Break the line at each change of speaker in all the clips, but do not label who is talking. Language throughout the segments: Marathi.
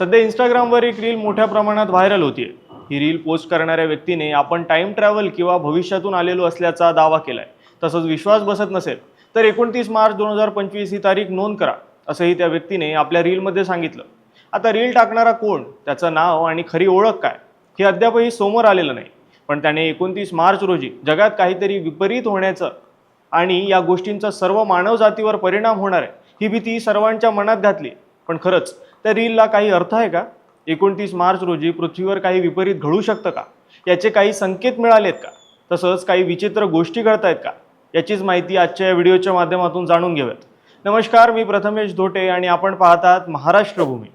सध्या इंस्टाग्रामवर एक रील मोठ्या प्रमाणात व्हायरल होतीये. ही रील पोस्ट करणाऱ्या व्यक्तीने आपण टाइम ट्रॅव्हल किंवा भविष्यातून आलेलो असल्याचा दावा केलाय. तसंच विश्वास बसत नसेल तर एकोणतीस मार्च दोन हजार पंचवीस ही तारीख नोंद करा असंही त्या व्यक्तीने आपल्या रीलमध्ये सांगितलं. आता रील टाकणारा कोण त्याचं नाव आणि खरी ओळख काय हे अद्यापही समोर आलेलं नाही. पण त्याने एकोणतीस मार्च रोजी जगात काहीतरी विपरीत होण्याचं आणि या गोष्टींचा सर्व मानवजातीवर परिणाम होणार आहे ही भीती सर्वांच्या मनात घातली. पण खरंच त्या रीलला काही अर्थ आहे का? एकोणतीस मार्च रोजी पृथ्वीवर काही विपरीत घडू शकतं का? याचे काही संकेत मिळालेत का? तसंच काही विचित्र गोष्टी घडतायत का? याचीच माहिती आजच्या या व्हिडिओच्या माध्यमातून जाणून घेऊयात. नमस्कार मी प्रथमेश धोटे आणि आपण पाहतात महाराष्ट्रभूमी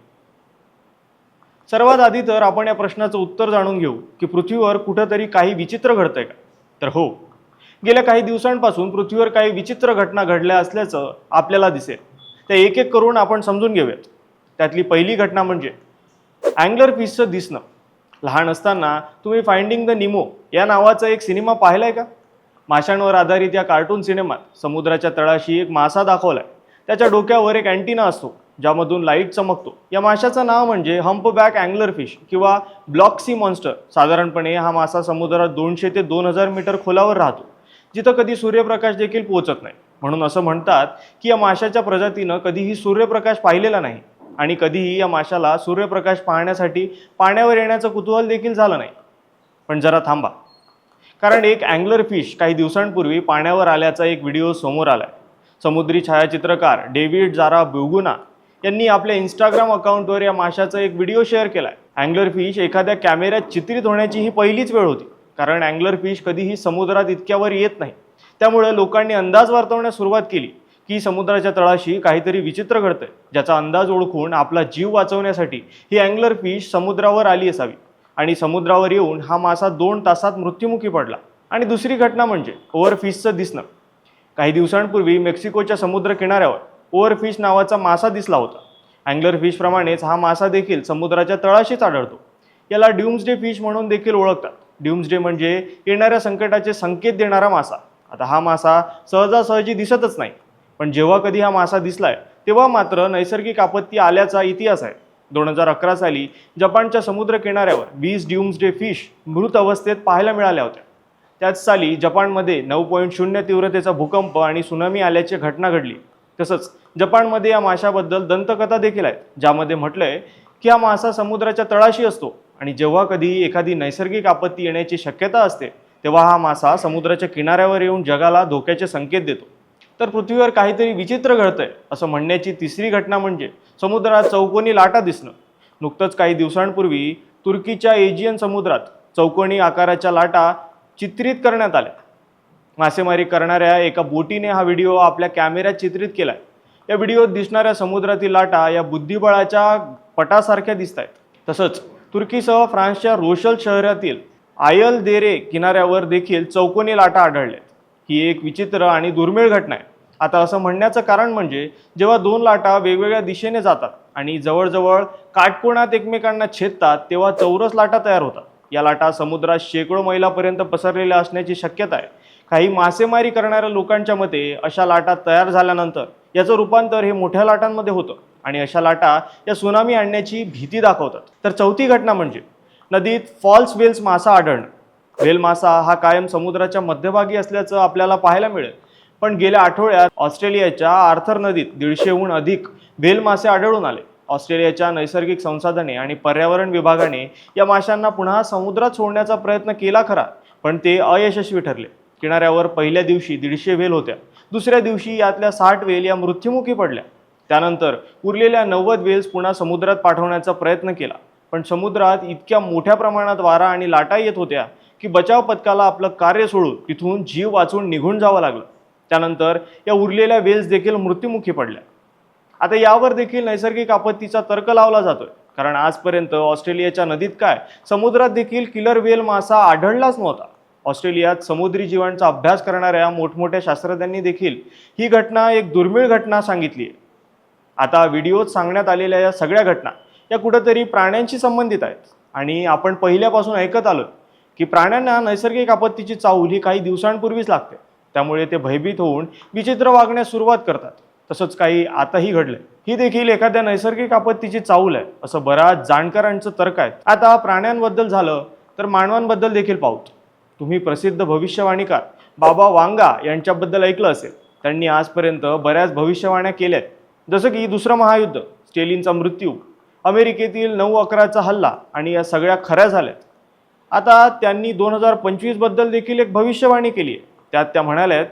सर्वात आधी तर आपण या प्रश्नाचं उत्तर जाणून घेऊ की पृथ्वीवर कुठंतरी काही विचित्र घडतंय का? तर हो गेल्या काही दिवसांपासून पृथ्वीवर काही विचित्र घटना घडल्या असल्याचं आपल्याला दिसेल. त्या एक एक करून आपण समजून घेऊयात. त्यातली पहिली घटना म्हणजे अँगलर फिशचं दिसणं. लहान असताना तुम्ही फाइंडिंग द निमो या नावाचा एक सिनेमा पाहिलाय का? माशांवर आधारित या कार्टून सिनेमात समुद्राच्या तळाशी एक मासा दाखवलाय. त्याच्या डोक्यावर एक अँटिना असतो ज्यामधून लाइट चमकतो. या माशाचं नाव म्हणजे हम्पबॅक अँगलर फिश किंवा ब्लॉक सी मॉन्स्टर साधारणपणे हा मासा समुद्रात दोनशे ते दोन हजार मीटर खोलावर राहतो जिथं कधी सूर्यप्रकाश देखील पोहोचत नाही. म्हणून असं म्हणतात की या माशाच्या प्रजातीनं कधीही सूर्यप्रकाश पाहिलेला नाही. आणि कधीही या माशाला सूर्यप्रकाश पाहण्यासाठी पाण्यावर येण्याचं कुतूहल देखील झालं नाही. पण जरा थांबा. कारण एक अँग्लर फिश काही दिवसांपूर्वी पाण्यावर आल्याचा एक व्हिडिओ समोर आला आहे समुद्री छायाचित्रकार डेव्हिड जारा ब्युगुना यांनी आपल्या इंस्टाग्राम अकाउंटवर या माशाचा एक व्हिडिओ शेअर केला आहे अँग्लर फिश एखाद्या कॅमेऱ्यात चित्रित होण्याची ही पहिलीच वेळ होती. कारण अँग्लर फिश कधीही समुद्रात इतक्यावर येत नाही. त्यामुळे लोकांनी अंदाज वर्तवण्यास सुरुवात केली. की समुद्राच्या तळाशी काहीतरी विचित्र घडतंय ज्याचा अंदाज ओळखून आपला जीव वाचवण्यासाठी ही अँगलर फिश समुद्रावर आली असावी. आणि समुद्रावर येऊन हा मासा दोन तासात मृत्युमुखी पडला. आणि दुसरी घटना म्हणजे ओव्हरफिशचं दिसणं. काही दिवसांपूर्वी मेक्सिकोच्या समुद्र किनाऱ्यावर ओव्हरफिश नावाचा मासा दिसला होता. अँगलर फिशप्रमाणेच हा मासा देखील समुद्राच्या तळाशीच आढळतो. याला ड्युम्सडे फिश म्हणून देखील ओळखतात. ड्युम्सडे म्हणजे येणाऱ्या संकटाचे संकेत देणारा मासा. आता हा मासा सहजासहजी दिसतच नाही. पण जेव्हा कधी हा मासा दिसलाय तेव्हा मात्र नैसर्गिक आपत्ती आल्याचा इतिहास आहे. दोन हजार अकरा साली जपानच्या समुद्र किनाऱ्यावर वीस ड्यूम्सडे फिश मृत अवस्थेत पाहायला मिळाल्या होत्या. त्याच साली जपानमध्ये नऊ पॉईंट शून्य तीव्रतेचा भूकंप आणि सुनामी आल्याची घटना घडली. तसंच जपानमध्ये या माशाबद्दल दंतकथा देखील आहेत ज्यामध्ये म्हटलंय की हा मासा समुद्राच्या तळाशी असतो आणि जेव्हा कधी एखादी नैसर्गिक आपत्ती येण्याची शक्यता असते तेव्हा हा मासा समुद्राच्या किनाऱ्यावर येऊन जगाला धोक्याचे संकेत देतो. तर पृथ्वीवर काहीतरी विचित्र घडतंय. असं म्हणण्याची तिसरी घटना म्हणजे समुद्रात चौकोनी लाटा दिसणं. नुकतंच काही दिवसांपूर्वी तुर्कीच्या एजियन समुद्रात चौकोनी आकाराच्या लाटा चित्रित करण्यात आल्या. मासेमारी करणाऱ्या एका बोटीने हा व्हिडिओ आपल्या कॅमेऱ्यात चित्रित केलाय. या व्हिडिओत दिसणाऱ्या समुद्रातील लाटा या बुद्धिबळाच्या पटासारख्या दिसत आहेत तसंच तुर्कीसह फ्रान्सच्या रोशल शहरातील आयल देरे किनाऱ्यावर देखील चौकोनी लाटा आढळल्या. ही एक विचित्र आणि दुर्मिळ घटना आहे. आता असं म्हणण्याचं कारण म्हणजे जेव्हा दोन लाटा वेगवेगळ्या दिशेने जातात आणि जवळजवळ काटकोणात एकमेकांना छेदतात तेव्हा चौरस लाटा तयार होतात. या लाटा समुद्रात शेकडो मैलापर्यंत पसरलेल्या असण्याची शक्यता आहे. काही मासेमारी करणाऱ्या लोकांच्या मते अशा लाटा तयार झाल्यानंतर याचं रूपांतर हे मोठ्या लाटांमध्ये होतं आणि अशा लाटा या सुनामी आणण्याची भीती दाखवतात. तर चौथी घटना म्हणजे नदीत फॉल्स वेल्स मासा आढळणं. व्हेल मासा हा कायम समुद्राच्या मध्यभागी असल्याचं आपल्याला पाहायला मिळेल. पण गेल्या आठवड्यात ऑस्ट्रेलियाच्या आर्थर नदीत दीडशेहून अधिक व्हेल मासे आढळून आले. ऑस्ट्रेलियाच्या नैसर्गिक संसाधने आणि पर्यावरण विभागाने या माशांना पुन्हा समुद्रात सोडण्याचा प्रयत्न केला खरा पण ते अयशस्वी ठरले. किनाऱ्यावर पहिल्या दिवशी दीडशे वेल होत्या. दुसऱ्या दिवशी यातल्या साठ वेल या मृत्युमुखी पडल्या. त्यानंतर उरलेल्या नव्वद वेल्स पुन्हा समुद्रात पाठवण्याचा प्रयत्न केला. पण समुद्रात इतक्या मोठ्या प्रमाणात वारा आणि लाटा येत होत्या की बचाव पथकाला आपलं कार्य सोडून तिथून जीव वाचून निघून जावं लागलं. त्यानंतर या उरलेल्या वेल्स देखील मृत्युमुखी पडल्या. आता यावर देखील नैसर्गिक आपत्तीचा तर्क लावला जातोय. कारण आजपर्यंत ऑस्ट्रेलियाच्या नदीत काय समुद्रात देखील किलर वेल मासा आढळलाच नव्हता. ऑस्ट्रेलियात समुद्री जीवांचा अभ्यास करणाऱ्या मोठमोठ्या शास्त्रज्ञांनी देखील ही घटना एक दुर्मिळ घटना सांगितली आहे आता व्हिडिओत सांगण्यात आलेल्या या सगळ्या घटना या कुठंतरी प्राण्यांशी संबंधित आहेत. आणि आपण पहिल्यापासून ऐकत आलो की प्राण्यांना नैसर्गिक आपत्तीची चाहूल ही काही दिवसांपूर्वीच लागते. त्यामुळे ते भयभीत होऊन विचित्र वागण्यास सुरुवात करतात. तसंच काही आताही घडलंय. ही देखील एखाद्या नैसर्गिक आपत्तीची चाऊल आहे असं बऱ्याच जाणकारांचं तर्क आहे. आता प्राण्यांबद्दल झालं तर मानवांबद्दल देखील पाहूत तुम्ही प्रसिद्ध भविष्यवाणीकार बाबा वांगा यांच्याबद्दल ऐकलं असेल. त्यांनी आजपर्यंत बऱ्याच भविष्यवाण्या केल्या आहेत. जसं की दुसरं महायुद्ध स्टेलिनचा मृत्यू अमेरिकेतील नऊ अकराचा हल्ला आणि या सगळ्या खऱ्या झाल्यात. आता त्यांनी दोन हजार पंचवीसबद्दल देखील एक भविष्यवाणी केली आहे. त्यात त्या म्हणाल्यात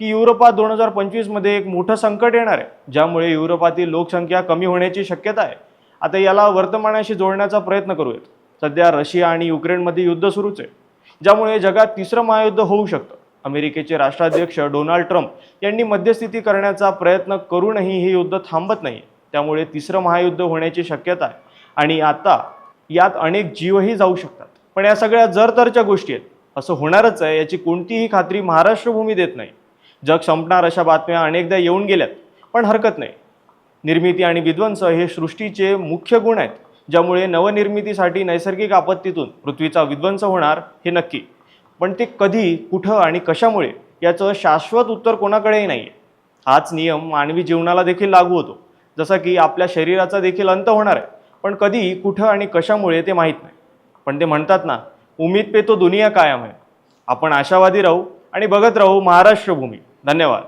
की युरोपात दोन हजार पंचवीसमध्ये एक मोठं संकट येणार आहे ज्यामुळे युरोपातील लोकसंख्या कमी होण्याची शक्यता आहे. आता याला वर्तमानाशी जोडण्याचा प्रयत्न करूयात. सध्या रशिया आणि युक्रेनमध्ये युद्ध सुरूच आहे ज्यामुळे जगात तिसरं महायुद्ध होऊ शकतं. अमेरिकेचे राष्ट्राध्यक्ष डोनाल्ड ट्रम्प यांनी मध्यस्थिती करण्याचा प्रयत्न करूनही हे युद्ध थांबत नाही त्यामुळे तिसरं महायुद्ध होण्याची शक्यता आहे आणि आता यात अनेक जीवही जाऊ शकतात. पण या सगळ्या जर तरच्या गोष्टी आहेत. असं होणारच आहे याची कोणतीही खात्री महाराष्ट्र भूमी देत नाही. जग संपणार अशा बातम्या अनेकदा येऊन गेल्यात पण हरकत नाही. निर्मिती आणि विध्वंस हे सृष्टीचे मुख्य गुण आहेत ज्यामुळे नवनिर्मितीसाठी नैसर्गिक आपत्तीतून पृथ्वीचा विध्वंस होणार हे नक्की. पण ते कधी कुठं आणि कशामुळे याचं शाश्वत उत्तर कोणाकडेही नाही आहे हाच नियम मानवी जीवनाला देखील लागू होतो. जसा की आपल्या शरीराचा देखील अंत होणार आहे पण कधी कुठं आणि कशामुळे ते माहीत नाही. पण ते म्हणतात ना उमेद पे तो दुनिया कायम आहे आपण आशावादी राहू आणि बघत राहू महाराष्ट्र भूमी धन्यवाद.